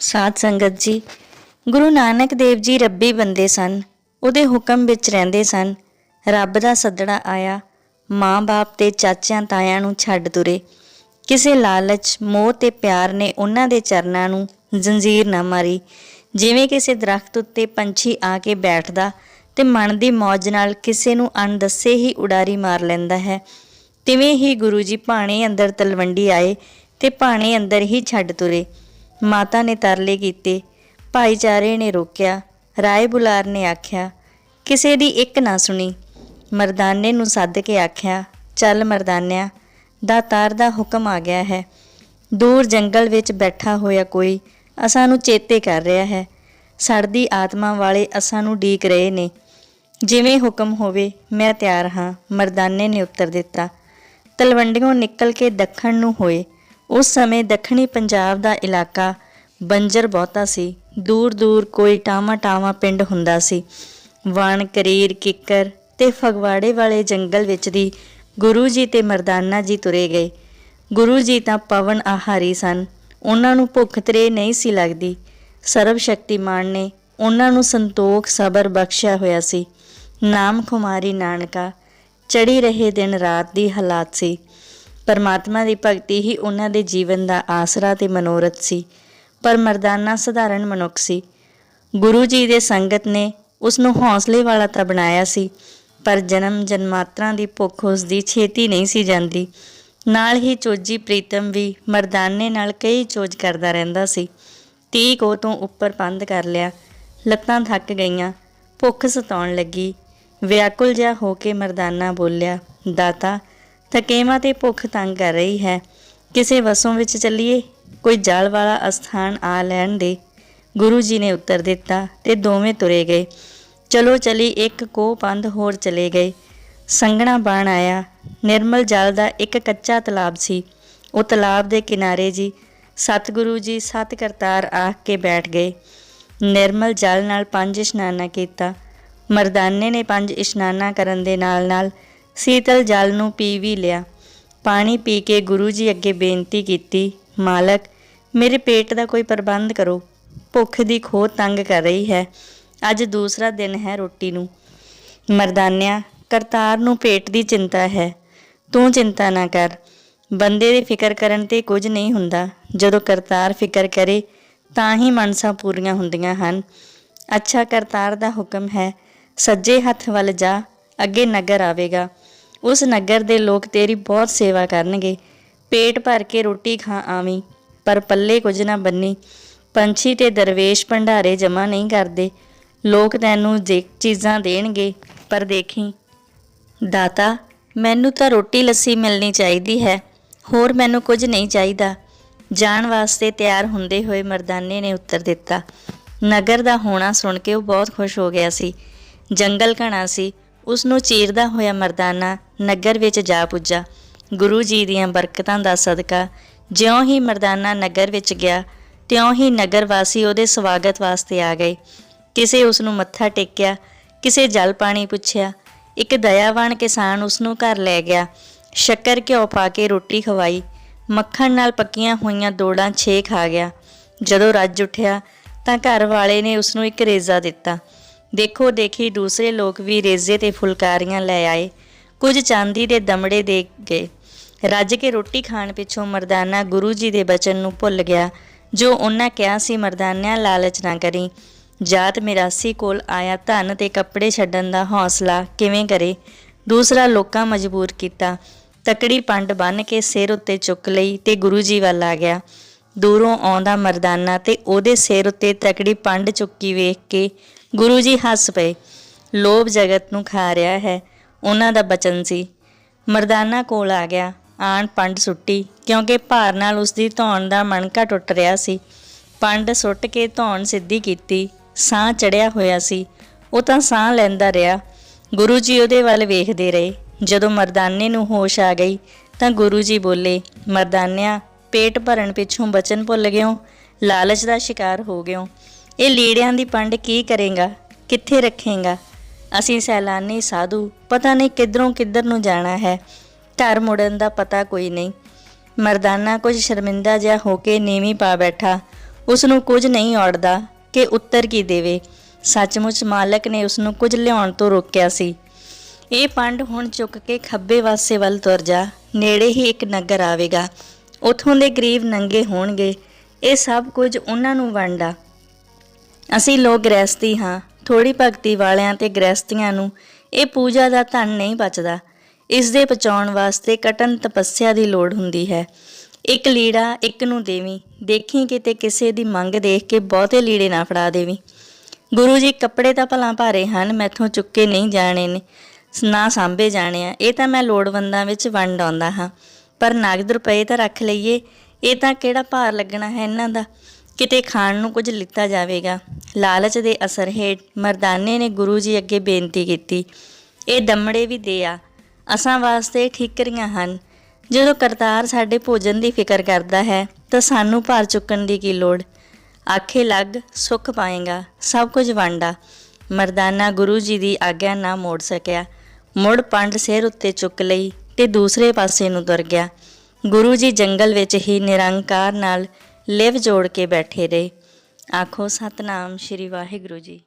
ਸਾਧ ਸੰਗਤ ਜੀ, ਗੁਰੂ ਨਾਨਕ ਦੇਵ ਜੀ ਰੱਬੀ ਬੰਦੇ ਸਨ, ਉਹਦੇ ਹੁਕਮ ਵਿੱਚ ਰਹਿੰਦੇ ਸਨ। ਰੱਬ ਦਾ ਸੱਦੜਾ ਆਇਆ, ਮਾਂ-ਬਾਪ ਤੇ ਚਾਚਿਆਂ ਤਾਇਆਂ ਨੂੰ ਛੱਡ ਤੁਰੇ। ਕਿਸੇ ਲਾਲਚ, ਮੋਹ ਤੇ ਪਿਆਰ ਨੇ ਉਹਨਾਂ ਦੇ ਚਰਨਾਂ ਨੂੰ ਜ਼ੰਜੀਰ ਨਾ ਮਾਰੀ। ਜਿਵੇਂ ਕਿਸੇ ਦਰਖਤ ਉੱਤੇ ਪੰਛੀ ਆ ਕੇ ਬੈਠਦਾ ਤੇ ਮਨ ਦੀ ਮੌਜ ਨਾਲ ਕਿਸੇ ਨੂੰ ਅਣਦੱਸੇ ਹੀ ਉਡਾਰੀ ਮਾਰ ਲੈਂਦਾ ਹੈ। ਤਿਵੇਂ ਹੀ ਗੁਰੂ ਜੀ ਭਾਣੇ ਅੰਦਰ ਤਲਵੰਡੀ ਆਏ ਤੇ ਭਾਣੇ ਅੰਦਰ ਹੀ ਛੱਡ ਤੁਰੇ। ਮਾਤਾ ਨੇ ਤਰਲੇ ਕੀਤੇ। ਭਾਈਚਾਰੇ ਨੇ ਰੋਕਿਆ। ਰਾਏ ਬੁਲਾਰ ਨੇ ਆਖਿਆ, ਕਿਸੇ ਦੀ ਇੱਕ ਨਾ ਸੁਣੀ। ਮਰਦਾਨੇ ਨੂੰ ਸੱਦ ਕੇ ਆਖਿਆ, ਚੱਲ ਮਰਦਾਨਿਆ, ਦਾਤਾਰ ਦਾ ਹੁਕਮ ਆ ਗਿਆ ਹੈ। ਦੂਰ ਜੰਗਲ ਵਿੱਚ ਬੈਠਾ ਹੋਇਆ ਕੋਈ ਅਸਾਂ ਨੂੰ ਚੇਤੇ ਕਰ ਰਿਹਾ ਹੈ। ਸੜਦੀ ਆਤਮਾ ਵਾਲੇ ਅਸਾਂ ਨੂੰ ਡੀਕ ਰਹੇ ਨੇ। ਜਿਵੇਂ ਹੁਕਮ ਹੋਵੇ, ਮੈਂ ਤਿਆਰ ਹਾਂ। ਮਰਦਾਨੇ ਨੇ ਉੱਤਰ ਦਿੱਤਾ। ਤਲਵੰਡੀਓਂ ਨਿਕਲ ਕੇ ਦੱਖਣ ਨੂੰ ਹੋਏ। ਉਸ ਸਮੇਂ ਦੱਖਣੀ ਪੰਜਾਬ ਦਾ ਇਲਾਕਾ ਬੰਜਰ ਬਹੁਤਾ ਸੀ। ਦੂਰ ਦੂਰ ਕੋਈ ਟਾਵਾਂ ਟਾਵਾਂ ਪਿੰਡ ਹੁੰਦਾ ਸੀ। ਵਣ, ਕਰੀਰ, ਕਿੱਕਰ ਤੇ ਫਗਵਾੜੇ ਵਾਲੇ ਜੰਗਲ ਵਿੱਚ ਦੀ ਗੁਰੂ ਜੀ ਤੇ ਮਰਦਾਨਾ ਜੀ ਤੁਰੇ ਗਏ। ਗੁਰੂ ਜੀ ਤਾਂ ਪਵਨ ਆਹਾਰੀ ਸਨ। ਉਹਨਾਂ ਨੂੰ ਭੁੱਖ ਤਰੇ ਨਹੀਂ ਸੀ ਲੱਗਦੀ। ਸਰਵ ਸ਼ਕਤੀਮਾਨ ਨੇ ਉਹਨਾਂ ਨੂੰ ਸੰਤੋਖ ਸਬਰ ਬਖਸ਼ਿਆ ਹੋਇਆ ਸੀ। ਨਾਮ ਖੁਮਾਰੀ ਨਾਨਕਾ, ਚੜੀ ਰਹੇ ਦਿਨ ਰਾਤ ਦੀ ਹਾਲਾਤ ਸੀ। ਪਰਮਾਤਮਾ ਦੀ ਭਗਤੀ ਹੀ ਉਹਨਾਂ ਦੇ ਜੀਵਨ ਦਾ ਆਸਰਾ ਤੇ ਮਨੋਰਥ ਸੀ, ਪਰ ਮਰਦਾਨਾ ਸਧਾਰਨ ਮਨੁੱਖ ਸੀ। ਗੁਰੂ ਜੀ ਦੇ ਸੰਗਤ ਨੇ ਉਸ ਨੂੰ ਹੌਸਲੇ ਵਾਲਾ ਤਾਂ ਬਣਾਇਆ ਸੀ, ਪਰ ਜਨਮ ਜਨਮਾਤਰਾਂ ਦੀ ਭੁੱਖ ਉਸ ਦੀ ਛੇਤੀ ਨਹੀਂ ਸੀ ਜਾਂਦੀ। ਨਾਲ ਹੀ ਚੋਜੀ ਪ੍ਰੀਤਮ ਵੀ ਮਰਦਾਨੇ ਨਾਲ ਕਈ ਚੋਜ ਕਰਦਾ ਰਹਿੰਦਾ ਸੀ। ਤੀਹ ਕੋ ਤੋਂ ਉੱਪਰ ਪੰਧ ਕਰ ਲਿਆ, ਲੱਤਾਂ ਥੱਕ ਗਈਆਂ, ਭੁੱਖ ਸਤਾਉਣ ਲੱਗੀ। ਵਿਆਕੁਲ ਜਿਹਾ ਹੋ ਕੇ ਮਰਦਾਨਾ ਬੋਲਿਆ, ਦਾਤਾ ਥਕੇਵਾਂ ਤੇ ਭੁੱਖ ਤੰਗ ਕਰ ਰਹੀ ਹੈ। ਕਿਸੇ ਵਸੋਂ ਵਿੱਚ ਚੱਲੀਏ, ਕੋਈ ਜਲ ਵਾਲਾ ਅਸਥਾਨ ਆ ਲੈਣ ਦੇ। ਗੁਰੂ ਜੀ ਨੇ ਉੱਤਰ ਦਿੱਤਾ ਤੇ ਦੋਵੇਂ ਤੁਰੇ ਗਏ। ਚਲੋ ਚਲੀ ਇੱਕ ਕੋ ਪੰਧ ਹੋਰ ਚਲੇ ਗਏ। ਸੰਘਣਾ ਬਾਣ ਆਇਆ। ਨਿਰਮਲ ਜਲ ਦਾ ਇੱਕ ਕੱਚਾ ਤਲਾਬ ਸੀ। ਉਹ ਤਲਾਬ ਦੇ ਕਿਨਾਰੇ ਜੀ ਸਤਿਗੁਰੂ ਜੀ ਸਤ ਕਰਤਾਰ ਆਖ ਕੇ ਬੈਠ ਗਏ। ਨਿਰਮਲ ਜਲ ਨਾਲ ਪੰਜ ਇਸ਼ਨਾਨਾ ਕੀਤਾ। ਮਰਦਾਨੇ ਨੇ ਪੰਜ ਇਸ਼ਨਾਨਾ ਕਰਨ ਦੇ ਨਾਲ-ਨਾਲ ਸੀਤਲ ਜਲ ਨੂੰ ਪੀ ਵੀ ਲਿਆ। ਪਾਣੀ ਪੀ ਕੇ ਗੁਰੂ ਜੀ ਅੱਗੇ ਬੇਨਤੀ ਕੀਤੀ, ਮਾਲਕ, ਮੇਰੇ ਪੇਟ ਦਾ ਕੋਈ ਪ੍ਰਬੰਧ ਕਰੋ। ਭੁੱਖ ਦੀ ਖੋਹ ਤੰਗ ਕਰ ਰਹੀ ਹੈ। ਅੱਜ ਦੂਸਰਾ ਦਿਨ ਹੈ ਰੋਟੀ ਨੂੰ। ਮਰਦਾਨਿਆ, ਕਰਤਾਰ ਨੂੰ ਪੇਟ ਦੀ ਚਿੰਤਾ ਹੈ। ਤੂੰ ਚਿੰਤਾ ਨਾ ਕਰ। ਬੰਦੇ ਦੀ ਫਿਕਰ ਕਰਨ ਤੇ ਕੁਝ ਨਹੀਂ ਹੁੰਦਾ। ਜਦੋਂ ਕਰਤਾਰ ਫਿਕਰ ਕਰੇ, ਤਾਂ ਹੀ ਮਨਸਾਂ ਪੂਰੀਆਂ ਹੁੰਦੀਆਂ ਹਨ। ਅੱਛਾ ਕਰਤਾਰ ਦਾ ਹੁਕਮ ਹੈ, ਸੱਜੇ ਹੱਥ ਵੱਲ ਜਾ, ਅੱਗੇ ਨਗਰ ਆਵੇਗਾ। ਉਸ ਨਗਰ ਦੇ ਲੋਕ ਤੇਰੀ ਬਹੁਤ ਸੇਵਾ ਕਰਨਗੇ। ਪੇਟ ਭਰ ਕੇ ਰੋਟੀ ਖਾ ਆਵੀਂ, ਪਰ ਪੱਲੇ ਕੁਝ ਨਾ ਬੰਨੀ। ਪੰਛੀ ਤੇ ਦਰਵੇਸ਼ ਭੰਡਾਰੇ ਜਮਾ ਨਹੀਂ ਕਰਦੇ। ਲੋਕ ਤੈਨੂੰ ਜੇ ਚੀਜ਼ਾਂ ਦੇਣਗੇ, ਪਰ ਦੇਖੀ। ਦਾਤਾ, ਮੈਨੂੰ ਤਾਂ ਰੋਟੀ ਲੱਸੀ ਮਿਲਣੀ ਚਾਹੀਦੀ ਹੈ, ਹੋਰ ਮੈਨੂੰ ਕੁਝ ਨਹੀਂ ਚਾਹੀਦਾ। ਜਾਣ ਵਾਸਤੇ ਤਿਆਰ ਹੁੰਦੇ ਹੋਏ ਮਰਦਾਨੇ ਨੇ ਉੱਤਰ ਦਿੱਤਾ। ਨਗਰ ਦਾ ਹੋਣਾ ਸੁਣ ਕੇ ਉਹ ਬਹੁਤ ਖੁਸ਼ ਹੋ ਗਿਆ ਸੀ। ਜੰਗਲ ਘਣਾ ਸੀ। ਉਸ ਨੂੰ ਚੀਰਦਾ ਹੋਇਆ ਮਰਦਾਨਾ ਨਗਰ ਵਿੱਚ ਜਾ ਪੁੱਜਾ। ਗੁਰੂ ਜੀ ਦੀਆਂ ਬਰਕਤਾਂ ਦਾ ਸਦਕਾ ਜਿਉਂ ਹੀ ਮਰਦਾਨਾ ਨਗਰ ਵਿੱਚ ਗਿਆ, ਤਿਉਂ ਹੀ ਨਗਰ ਵਾਸੀ ਉਹਦੇ ਸਵਾਗਤ ਵਾਸਤੇ ਆ ਗਏ। ਕਿਸੇ ਉਸ ਨੂੰ ਮੱਥਾ ਟੇਕਿਆ, ਕਿਸੇ ਜਲ ਪਾਣੀ ਪੁੱਛਿਆ, ਇੱਕ ਦਇਆਵਾਨ ਕਿਸਾਨ ਉਸ ਨੂੰ ਘਰ ਲੈ ਗਿਆ। ਸ਼ੱਕਰ ਘਿਓ ਪਾ ਕੇ ਰੋਟੀ ਖਵਾਈ, ਮੱਖਣ ਨਾਲ ਪੱਕੀਆਂ ਹੋਈਆਂ ਦੋੜਾਂ ਛੇ ਖਾ ਗਿਆ। ਜਦੋਂ ਰੱਜ ਉੱਠਿਆ ਤਾਂ ਘਰ ਵਾਲੇ ਨੇ ਉਸ ਨੂੰ ਇੱਕ ਰੇਜ਼ਾ ਦਿੱਤਾ। ਦੇਖੋ ਦੇਖੀ ਦੂਸਰੇ ਲੋਕ ਵੀ ਰੇਜ਼ੇ ਤੇ ਫੁਲਕਾਰੀਆਂ ਲੈ ਆਏ, ਕੁਝ ਚਾਂਦੀ ਦੇ ਦਮੜੇ ਦੇ ਗਏ। ਰੱਜ ਕੇ ਰੋਟੀ ਖਾਣ ਪਿੱਛੋਂ ਮਰਦਾਨਾ ਗੁਰੂ ਜੀ ਦੇ ਬਚਨ ਨੂੰ ਭੁੱਲ ਗਿਆ, ਜੋ ਉਹਨਾਂ ਕਿਹਾ ਸੀ ਮਰਦਾਨਿਆਂ ਲਾਲਚ ਨਾ ਕਰੀ। ਜਾਤ ਮਿਰਾਸੀ ਕੋਲ ਆਇਆ ਧਨ ਤੇ ਕੱਪੜੇ ਛੱਡਣ ਦਾ ਹੌਸਲਾ ਕਿਵੇਂ ਕਰੇ? ਦੂਸਰਾ ਲੋਕਾਂ ਮਜਬੂਰ ਕੀਤਾ, ਤਕੜੀ ਪੰਡ ਬੰਨ ਕੇ ਸਿਰ ਉੱਤੇ ਚੁੱਕ ਲਈ ਤੇ ਗੁਰੂ ਜੀ ਵੱਲ ਆ ਗਿਆ। ਦੂਰੋਂ ਆਉਂਦਾ ਮਰਦਾਨਾ ਤੇ ਉਹਦੇ ਸਿਰ ਉੱਤੇ ਤਕੜੀ ਪੰਡ ਚੁੱਕੀ ਵੇਖ ਕੇ ਗੁਰੂ ਜੀ ਹੱਸ ਪਏ। ਲੋਭ ਜਗਤ ਨੂੰ ਖਾ ਰਿਹਾ ਹੈ, ਉਹਨਾਂ ਦਾ ਬਚਨ ਸੀ। ਮਰਦਾਨਾ ਕੋਲ ਆ ਗਿਆ, ਆਣ ਪੰਡ ਸੁੱਟੀ, ਕਿਉਂਕਿ ਭਾਰ ਨਾਲ ਉਸ ਦੀ ਧੌਣ ਦਾ ਮਣਕਾ ਟੁੱਟ ਰਿਹਾ ਸੀ। ਪੰਡ ਸੁੱਟ ਕੇ ਧੌਣ ਸਿੱਧੀ ਕੀਤੀ, ਸਾਹ ਚੜਿਆ ਹੋਇਆ ਸੀ। ਉਹ ਤਾਂ ਸਾਹ ਲੈਂਦਾ ਰਿਹਾ। ਗੁਰੂ ਜੀ ਉਹਦੇ ਵੱਲ ਵੇਖਦੇ ਰਹੇ। ਜਦੋਂ ਮਰਦਾਨੇ ਨੂੰ ਹੋਸ਼ ਆ ਗਈ, ਤਾਂ ਗੁਰੂ ਜੀ ਬੋਲੇ, ਮਰਦਾਨਿਆ ਪੇਟ ਭਰਨ ਪਿੱਛੋਂ ਬਚਨ ਭੁੱਲ ਗਿਓ, ਲਾਲਚ ਦਾ ਸ਼ਿਕਾਰ ਹੋ ਗਿਓ। ਇਹ ਲੀੜਿਆਂ ਦੀ ਪੰਡ ਕੀ ਕਰੇਗਾ, ਕਿੱਥੇ ਰੱਖੇਗਾ? ਅਸੀਂ ਸੈਲਾਨੀ ਸਾਧੂ, ਪਤਾ ਨਹੀਂ ਕਿੱਧਰੋਂ ਕਿੱਧਰ ਨੂੰ ਜਾਣਾ ਹੈ। ਘਰ ਮੁੜਨ ਦਾ ਪਤਾ ਕੋਈ ਨਹੀਂ। ਮਰਦਾਨਾ ਕੁਝ ਸ਼ਰਮਿੰਦਾ ਜਿਹਾ ਹੋ ਕੇ ਨੀਵੀਂ ਪਾ ਬੈਠਾ। ਉਸ ਨੂੰ ਕੁਝ ਨਹੀਂ ਔੜਦਾ ਕਿ ਉੱਤਰ ਕੀ ਦੇਵੇ। ਸੱਚਮੁੱਚ ਮਾਲਕ ਨੇ ਉਸ ਨੂੰ ਕੁਝ ਲਿਆਉਣ ਤੋਂ ਰੋਕਿਆ ਸੀ। ਇਹ ਪੰਡ ਹੁਣ ਚੁੱਕ ਕੇ ਖੱਬੇ ਵਾਸੇ ਵੱਲ ਤੁਰ ਜਾ। ਨੇੜੇ ਹੀ ਇੱਕ ਨਗਰ ਆਵੇਗਾ। ਉਥੋਂ ਦੇ ਗਰੀਬ ਨੰਗੇ ਹੋਣਗੇ, ਇਹ ਸਭ ਕੁਝ ਉਹਨਾਂ ਨੂੰ ਵੰਡਾ ਅਸੀਂ ਲੋਕ ਗ੍ਰਹਿਸਤੀ ਹਾਂ ਥੋੜੀ ਭਗਤੀ ਵਾਲਿਆਂ ਤੇ ਗ੍ਰਹਿਸਤੀਆਂ ਨੂੰ ਇਹ ਪੂਜਾ ਦਾ ਧਨ ਨਹੀਂ ਬਚਦਾ। ਇਸ ਦੇ ਪਚਾਉਣ ਵਾਸਤੇ ਕਟਨ ਤਪੱਸਿਆ ਦੀ ਲੋੜ ਹੁੰਦੀ ਹੈ। ਇੱਕ ਲੀੜਾ ਇੱਕ ਨੂੰ ਦੇਵੀਂ, ਦੇਖੀ ਕਿਤੇ ਕਿਸੇ ਦੀ ਮੰਗ ਦੇਖ ਕੇ ਬਹੁਤੇ ਲੀੜੇ ਨਾ ਫੜਾ ਦੇਵੀਂ। ਗੁਰੂ ਜੀ ਕੱਪੜੇ ਤਾਂ ਭਲਾ ਭਾਰੇ ਹਨ, ਮੈਥੋਂ ਚੁੱਕੇ ਨਹੀਂ ਜਾਣੇ ਨੇ, ਨਾ ਸਾਂਭੇ ਜਾਣੇ ਆ, ਇਹ ਤਾਂ ਮੈਂ ਲੋੜਵੰਦਾਂ ਵਿੱਚ ਵੰਡ ਆਉਂਦਾ ਹਾਂ। ਪਰ ਨਗਦ ਰੁਪਏ ਤਾਂ ਰੱਖ ਲਈਏ। ਇਹ ਤਾਂ ਕਿਹੜਾ ਭਾਰ ਲੱਗਣਾ ਹੈ ਇਹਨਾਂ ਦਾ? ਕਿਤੇ ਖਾਣ ਨੂੰ ਕੁਝ ਲਿੱਤਾ ਜਾਵੇਗਾ। ਲਾਲਚ ਦੇ ਅਸਰ ਹੇਠ ਮਰਦਾਨੇ ਨੇ ਗੁਰੂ ਜੀ ਅੱਗੇ ਬੇਨਤੀ ਕੀਤੀ। ਇਹ ਦਮੜੇ ਵੀ ਦੇ ਆ। ਅਸਾਂ ਵਾਸਤੇ ਠੀਕਰੀਆਂ ਹਨ। ਜਦੋਂ ਕਰਤਾਰ ਸਾਡੇ ਭੋਜਨ ਦੀ ਫਿਕਰ ਕਰਦਾ ਹੈ, ਤਾਂ ਸਾਨੂੰ ਭਾਰ ਚੁੱਕਣ ਦੀ ਕੀ ਲੋੜ? ਆਖੇ ਲੱਗ ਸੁੱਖ ਪਾਏਗਾ, ਸਭ ਕੁਝ ਵੰਡਾ। ਮਰਦਾਨਾ ਗੁਰੂ ਜੀ ਦੀ ਆਗਿਆ ਨਾ ਮੋੜ ਸਕਿਆ। ਮੁੜ ਪੰਡ ਸਿਰ ਉੱਤੇ ਚੁੱਕ ਲਈ। ਤੇ ਦੂਸਰੇ ਪਾਸੇ ਨੂੰ ਤੁਰ ਗਿਆ। ਗੁਰੂ ਜੀ ਜੰਗਲ ਵਿੱਚ ਹੀ ਨਿਰੰਕਾਰ ਨਾਲ ਲਿਵ ਜੋੜ ਕੇ ਬੈਠੇ ਰਹੇ। ਆਖੋ, ਸਤਨਾਮ ਸ਼੍ਰੀ ਵਾਹਿਗੁਰੂ ਜੀ।